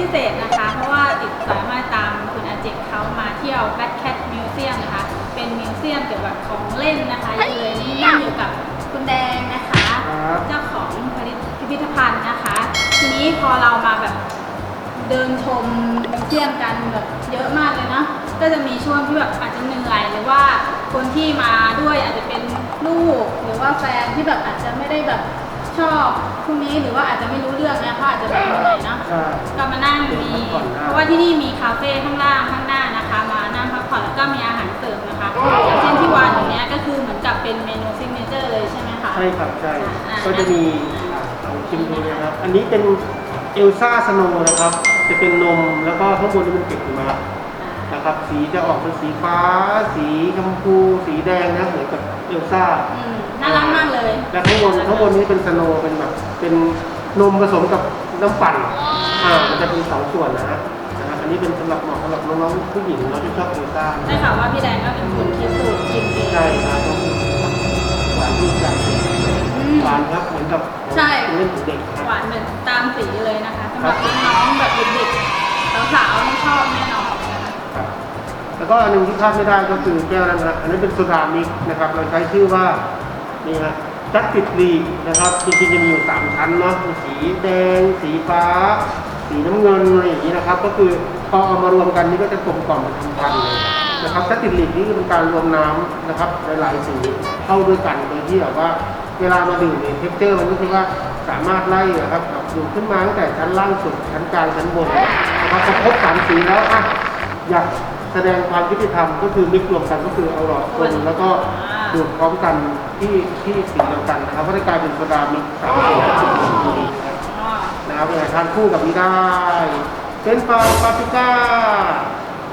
พิเศษนะคะ เพราะว่าติดสามารถตามคุณอาเจกเขามาเที่ยว Bad Cat Museum นะคะ เป็นมิวเซียมเกี่ยวกับของเล่นนะคะเลยนี่นอยู่กับคุณแดงนะคะ เจ้าของพิพิธภัณฑ์นะคะ ทีนี้พอเรามาแบบเดินชมมิวเซียมกันแบบเยอะมากเลยนะก็จะมีช่วงที่แบบอาจจะเหนื่อยหรือว่าคนที่มาด้วยอาจจะเป็นลูกหรือว่าแฟนที่แบบอาจจะไม่ได้แบบ ชอบพวกนี้หรือว่าอาจจะไม่รู้เรื่องเนี่ยเขาอาจจะแบบเหนื่อยเนาะใช่ ก็มานั่งมีพักผ่อนได้เพราะว่าที่นี่มีคาเฟ่ข้างล่างข้างหน้านะคะ มานั่งพักผ่อนแล้วก็มีอาหารเสริมนะคะอย่างเช่นที่วางอยู่เนี้ยก็คือเหมือนกับเป็นเมนูซิกเนเจอร์เลยใช่ไหมคะ ใช่ครับใช่อ่า ก็จะมีอ่าลองชิมดูนะครับ อันนี้เป็นเอลซ่าสโนว์นะครับ จะเป็นนมแล้วก็ข้างบนนี่เป็นเกล็ดหิมะนะครับ สีจะออกเป็นสีฟ้า สีชมพู สีแดงนะเหมือนกับเอลซ่า อืมน่ารักมากเลย และข้างบนข้างบนนี้เป็นสโนว์เป็นแบบเป็นนมผสมกับน้ำปั่นอ่ามันจะเป็นสองส่วนนะฮะนะครับอันนี้เป็นสำหรับเหมาะสำหรับน้องๆผู้หญิงเนาะที่ชอบเอลซ่าได้ข่าวว่าพี่แดงก็เป็นคนคิดสูตรชิมเองใช่ครับต้องหวานที่ใจอืมหวานครับเหมือนกับใช่เล่นของเด็กครับหวานเหมือนตามสีเลยนะคะสำหรับน้องๆแบบเด็กๆสาวๆไม่ชอบแน่นอนนะคะครับแล้วก็อันหนึ่งที่พลาดไม่ได้ก็คือแก้วนั้นนะอันนั้นเป็นโซดามิกนะครับ เราใช้ชื่อว่านี่ฮะ จัสติดลีนะครับจริงๆจะมีอยู่สามชั้นเนาะสีแดง สีฟ้า สีน้ำเงินอะไรอย่างนี้นะครับ ก็คือพอเอามารวมกันนี่ก็จะกลมกล่อมเป็นพันๆเลยนะครับจัสติดลีนี่คือเป็นการรวมน้ำนะครับหลายๆสีเข้าด้วยกันโดยที่แบบว่าเวลามาดื่มเนี่ยเทคเจอร์มันก็คือว่าสามารถไล่นะครับแบบดูดขึ้นมาตั้งแต่ชั้นล่างสุดชั้นกลางชั้นบนนะครับพอครบสามสีแล้วอะอยากแสดงความยุติธรรมก็คือมิกรวมกันก็คือเอาหลอดคนแล้วก็ ดูดพร้อมกันที่ที่สีเดียวกันนะครับก็จะกลายเป็นโซดามิกสามสีนะครับอ๋อนะครับเนี่ยทานคู่กับนี้ได้เป็นฟาวปาปริก้า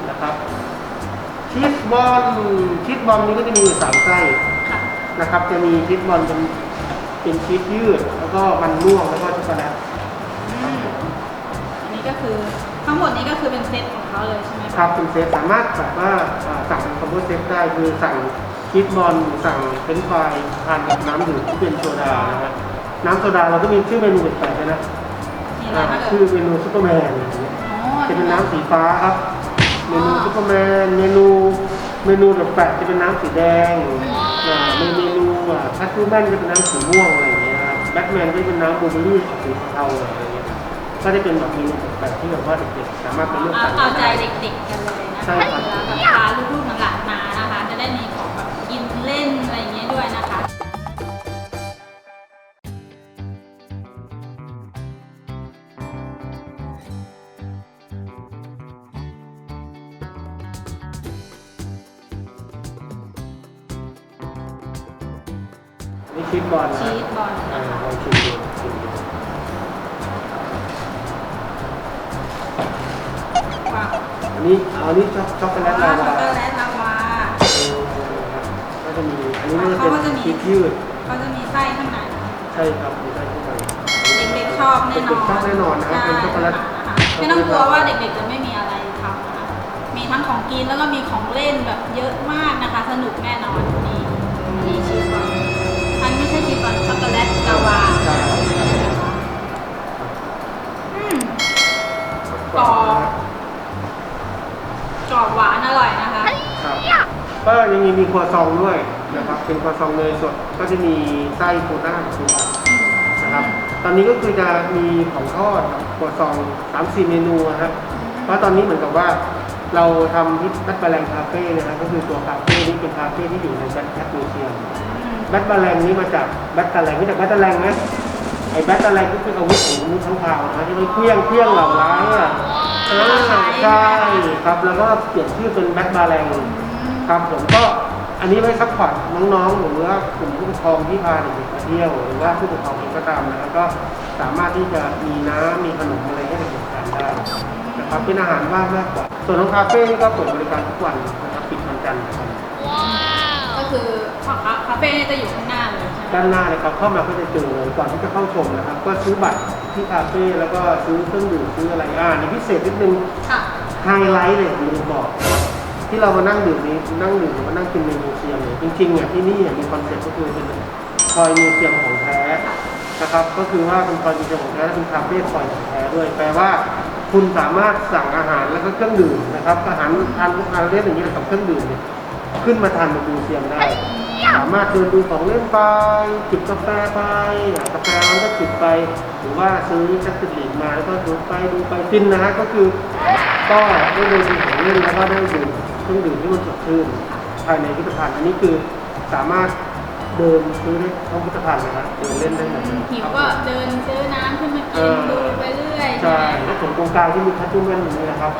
นะครับชีสบอลชีสบอลนี้ก็จะมีอยู่สามไส้ค่ะนะครับ จะมีชีสบอลเป็นเป็นชีสยืด แล้วก็มันม่วงแล้วก็ช็อกโกแลตอืมอันนี้ก็คือทั้งหมดนี้ก็คือเป็นเซตของเขาเลยใช่ไหมะครับเป็นเซตสามารถแบบว่าอ่าสั่งคอมโบเซตได้คือสั่ง ชีสบอลสั่งเป็นไฟรายทานกับน้ำดื่มที่เป็นโซดานะครับน้ำโซดาเราก็มีชื่อเมนูแปลกๆด้วยนะมีอะไรอ่าบ้างเอ่ชื่อยเมนูซุปเปอร์แมนอย่างเงี้ยอ๋อจะเป็นน้ำสีฟ้าครับ เมนูซุปเปอร์แมนเมนูเมนูแบบแปลกจะเป็นน้ำสีแดงอ่าเมนูอ่าแคททูแมนจะเป็นน้ำสีม่วงอะไรอย่างเงี้ยครับแบทแมนก็จะเป็นน้ำบลูเบอร์รี่ออกสีเทาๆอะไรอย่างเงี้ยก็จะเป็นแบบเมนูแปลกๆที่แบบว่าเด็กๆสามารถไปเลือกเอาสั่งเอาใจได้เด็กๆกันเลยนะใช่คะครับเวลาแบบพาลูกๆหลาน ด้วยนะคะ นี่ชีสบอลนะชีสบอลอ่านะคะลองชิมดูชิมดูว้าวอันนี้อันนี้ช็อกช็อกโกแลตช็ลาอกวา โกแลต จะมีอันนี้ก็จะเขาก็จะเป็นมีชีสยืดเขาจะมีไส้ข้างในใช่ครับมีได้เข้าไปเด็กๆชอบแน่นอนเด็กๆชอบแน่นอนนะครับเป็นช็อกโกแลตใช่ค่ะไม่ต้องกลัวว่าเด็กๆจะไม่มีอะไรทำนะคะมีทั้งของกินแล้วก็มีของเล่นแบบเยอะมากนะคะ สนุกแน่นอนนี่นี่ชีสบอลอันไม่ใช่ชีสบอลช็อกโกแลตลาวาใช่ครับอืมกรอบกรอบหวานอร่อยนะคะครับ ก็ยังมีมีครัวซองด้วยนะครับเป็นครัวซองเนยสดก็จะมีไส้ทูน่าทูน่านะครับ ตอนนี้ก็คือจะมีของทอดครับครัวซองสามสี่เมนูนะครับเพราะตอนนี้เหมือนกับว่าเราทำที่แบทแบลงคาเฟ่นะครับก็คือตัวคาเฟ่นี้เป็นคาเฟ่ที่อยู่ในแบทแคทมิวเซียมแบทแบลงนี้มาจากแบทแบลงไม่จากแบทแบลงไหมไอ้แบทแบลงก็คืออาวุธของมนุษย์ทั้งข่าวนะที่มันเคลี้ยงเคลี้ยงเหล่าร้ายอะอ่าใช่ครับแล้วก็เปลี่ยนชื่อเป็นแบทแบลง ครับผมก็อันนี้ไว้ซัพพอร์ตน้องๆ หรือว่ากลุ่มผู้ปกครองที่พาเด็กๆมาเที่ยวหรือว่าผู้ปกครองเองก็ตามนะครับก็สามารถที่จะมีน้ำมีขนมอะไรให้เด็กๆทานได้นะครับเป็นอาหารว่างมากกว่าส่วนของคาเฟ่นี่ก็เปิดบริการทุกวันนะครับปิดวันจันทร์นะครับก็คือคาเฟ่จะอยู่ข้างหน้าเลยใช่ไหมด้านหน้าเลยครับเข้ามาก็จะเจอเลยก่อนที่จะเข้าชมนะครับ ก็ซื้อบัตรที่คาเฟ่แล้วก็ซื้อเครื่องดื่มซื้ออะไรอ่าในพิเศษนิดนึงค่ะไฮไลท์เลยผมลืมบอก ที่เรามานั่งดื่มนี้นั่งดื่มหรือว่านั่งกินในมิวเซียมเนี่ยจริงๆเนี่ยที่นี่เนี่ยมีคอนเซ็ปต์ก็คือเป็นคอยมิวเซียมของแท้นะครับ ก็คือว่าเป็นคอยมิวเซียมของแท้และเป็นคาเฟ่คอยของแท้ด้วย แปลว่าคุณสามารถสั่งอาหารแล้วก็เครื่องดื่มนะครับ อาหารทานอาหารเล่นอย่างนี้กับเครื่องดื่มเนี่ยขึ้นมาทานบนมิวเซียมได้ สามารถเดินดูของเล่นไปจิบกาแฟไปกาแฟร้อนก็จิบไป หรือว่าซื้อชักติลีกมาแล้วก็ดูไปดูไปฟินนะฮะก็คือก็ได้ดูของเล่นแล้วก็ได้ดื่ม เครื่องดื่มที่มันสดชื่นภายในพิพิธภัณฑ์อันนี้คือสามารถเดินซื้อได้ทั้งพิพิธภัณฑ์เลยนะเดินเล่นได้หมดเลยหิวก็เดินซื้อน้ำขึ้นมาเอกินอดูไปเรื่อยใช่ไหมแล้วส่วนตรงกลางที่มีคัตตุ้มันนี่นะครับ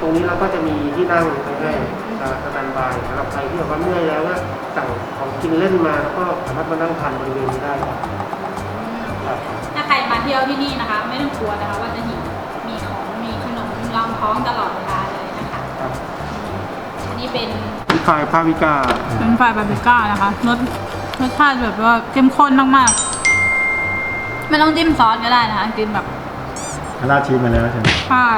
ตรงนี้เราก็จะมีที่นั่งไปให้สแตนบายสำหรับใครที่แบบว่าเมื่อยแล้วก็สั่งของกินเล่นมาแล้วก็สามารถมานั่งทานบริเวณนี้ได้ครับครับถ้าใครมาเที่ยวที่นี่นะคะ ไม่ต้องกลัวนะคะว่าจะหิวมีของมีขนมรองท้องตลอด เป็นพิพายภาวิกาเป็นไฟบาร์บีก้านะคะรสรสชาติแบบว่าเข้มข้นมากๆ ไม่ต้องจิ้มซอสก็ได้นะคะ กินแบบราดชีสมาแล้วใช่ไหมใช่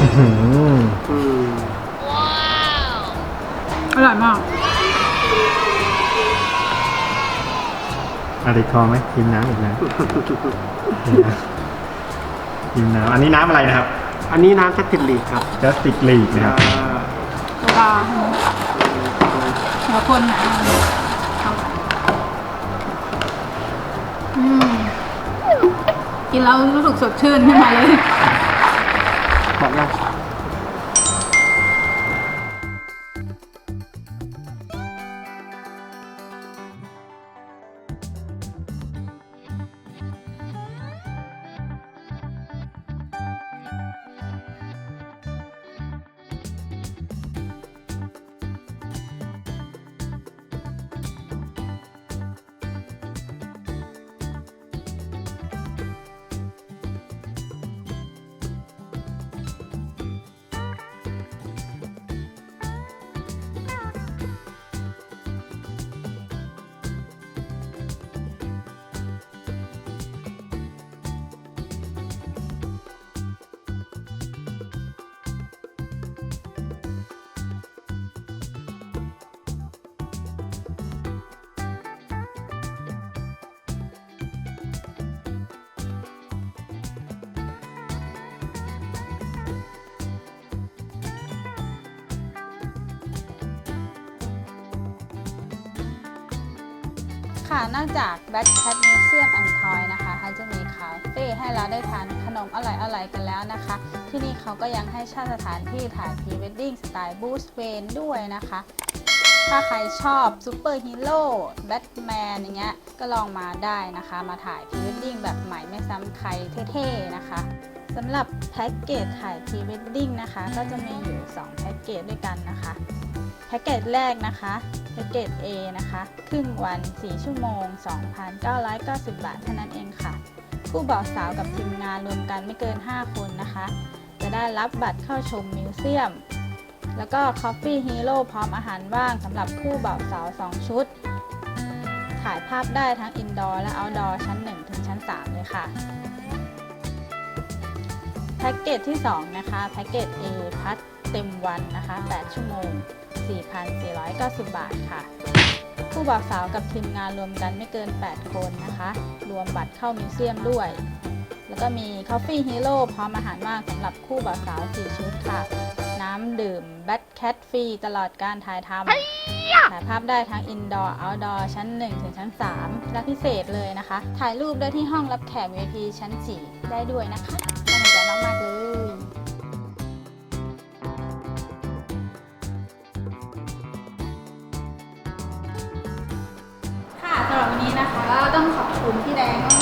อื้อหืออืมอร่อยมาก อะติดคอไหมกินน้ำอีกนะ กินน้ำกินน้ำอันนี้น้ำอะไรนะครับอันนี้น้ำชักติลีกครับจัสติกลีกนะครับอ่าตัวปลาหัวคนไหนอืมกินแล้วรู้สึกสดชื่นขึ้นมาเลย บอกยัง ค่ะ นอกจาก Bad Cat Museum and Toy นะคะเขาจะมีคาเฟ่ให้เราได้ทานขนมอร่อยๆกันแล้วนะคะ ที่นี่เขาก็ยังให้เช่าสถานที่ถ่ายพรีเวดดิ้งสไตล์บูสเวนด้วยนะคะ ถ้าใครชอบซูเปอร์ฮีโร่แบทแมนอย่างเงี้ยก็ลองมาได้นะคะ มาถ่ายพรีเวดดิ้งแบบใหม่ไม่ซ้ำใครเท่ๆนะคะ สำหรับแพ็กเกจถ่ายพรีเวดดิ้งนะคะ ก็จะมีอยู่ 2 แพ็กเกจด้วยกันนะคะ แพ็กเกจแรกนะคะ แพ็กเกจ A นะคะ ครึ่งวัน 4 ชั่วโมง 2,990 บาทเท่านั้นเองค่ะ ผู้บ่าวสาวกับทีมงานรวมกันไม่เกิน 5 คนนะคะ จะได้รับบัตรเข้าชมมิวเซียม แล้วก็ Coffee Hero พร้อมอาหารว่างสำหรับคู่บ่าวสาว 2 ชุด ถ่ายภาพได้ทั้งอินดอร์และเอาท์ดอร์ชั้น 1 ถึงชั้น 3 เลยค่ะ แพ็กเกจที่ 2 นะคะ แพ็กเกจ A พัดเต็มวันนะคะ 8 ชั่วโมง 4,490 บาทค่ะ ผู้บ่าวสาวกับทีมงานรวมกันไม่เกิน 8 คนนะคะ รวมบัตรเข้ามิวเซียมด้วย แล้วก็มี Coffee Hero พร้อมอาหารว่างสำหรับคู่บ่าวสาว 4 ชุดค่ะ น้ำดื่ม Bad Cat ฟรีตลอดการถ่ายทำถ่ายภาพได้ทั้ง Indoor Outdoor ชั้น 1 ถึงชั้น 3 และพิเศษเลยนะคะ ถ่ายรูปได้ที่ห้องรับแขก VIP ชั้น 4 ได้ด้วยนะคะน่าสนใจ มาก ๆ เลย ค่ะสำหรับวันนี้นะคะก็ต้องขอบคุณพี่แดงมาก